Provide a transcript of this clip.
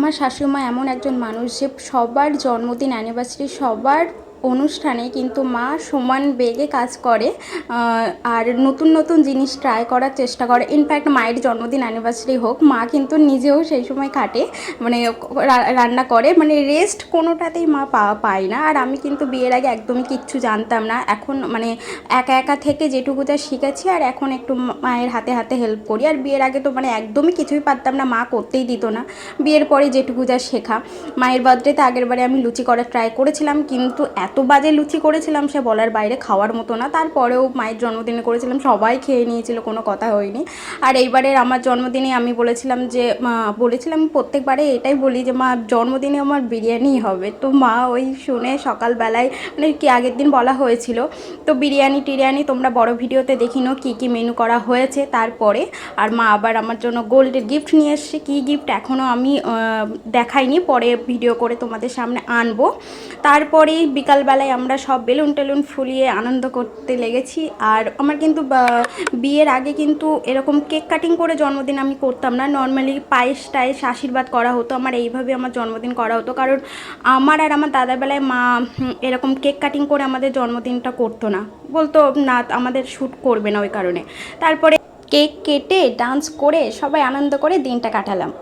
আমার শাশুড়িমা এমন একজন মানুষ যে সবার জন্মদিন অ্যানিভার্সারি সবার অনুষ্ঠানে কিন্তু মা সমান বেগে কাজ করে আর নতুন নতুন জিনিস ট্রাই করার চেষ্টা করে। ইনফ্যাক্ট মায়ের জন্মদিন অ্যানিভার্সারি হোক, মা কিন্তু নিজেও সেই সময় কাটে মানে রান্না করে মানে রেস্ট কোনোটাতেই মা পা- পায় না। আর আমি কিন্তু বিয়ের আগে একদমই কিচ্ছু জানতাম না। এখন মানে একা একা থেকে যেটুকু যা শিখেছি, আর এখন একটু মায়ের হাতে হাতে হেল্প করি। আর বিয়ের আগে তো মানে একদমই কিছুই পারতাম না, মা করতেই দিত না। বিয়ের পরে যেটুকু যা শেখা। মায়ের বার্থডেতে আগের বারে আমি লুচি করার ট্রাই করেছিলাম, কিন্তু এত বাজে লুচি করেছিলাম সে বলার বাইরে খাওয়ার মতো না। তারপরেও মায়ের জন্মদিনে করেছিলাম, সবাই খেয়ে নিয়েছিল, কোনো কথা হয়নি। আর এইবারের আমার জন্মদিনে আমি বলেছিলাম যে বলেছিলাম প্রত্যেকবারে এটাই বলি যে, মা, জন্মদিনে আমার বিরিয়ানি হবে। তো মা ওই শুনে সকালবেলায় মানে কি আগের দিন বলা হয়েছিল, তো বিরিয়ানি টিরিয়ানি তোমরা বড় ভিডিওতে দেখিনো কী কী মেনু করা হয়েছে তারপরে। আর মা আবার আমার জন্য গোল্ডের গিফট নিয়ে এসছে। কী গিফট এখনও আমি দেখাইনি, পরে ভিডিও করে তোমাদের সামনে আনব। তারপরেই বিকালবেলায় আমরা সব বেলুন টেলুন ফুলিয়ে আনন্দ করতে লেগেছি। আর আমার কিন্তু বিয়ের আগে কিন্তু এরকম কেক কাটিং করে জন্মদিন আমি করতাম না। নর্মালি পায়েস টায়েস আশীর্বাদ করা হতো, আমার এইভাবে আমার জন্মদিন করা হতো। কারণ আমার আর আমার দাদার বেলায় মা এরকম কেক কাটিং করে আমাদের জন্মদিনটা করতো না। বলতো, না, আমাদের শ্যুট করবে না ওই কারণে। তারপরে কেক কেটে, ডান্স করে সবাই আনন্দ করে দিনটা কাটালাম।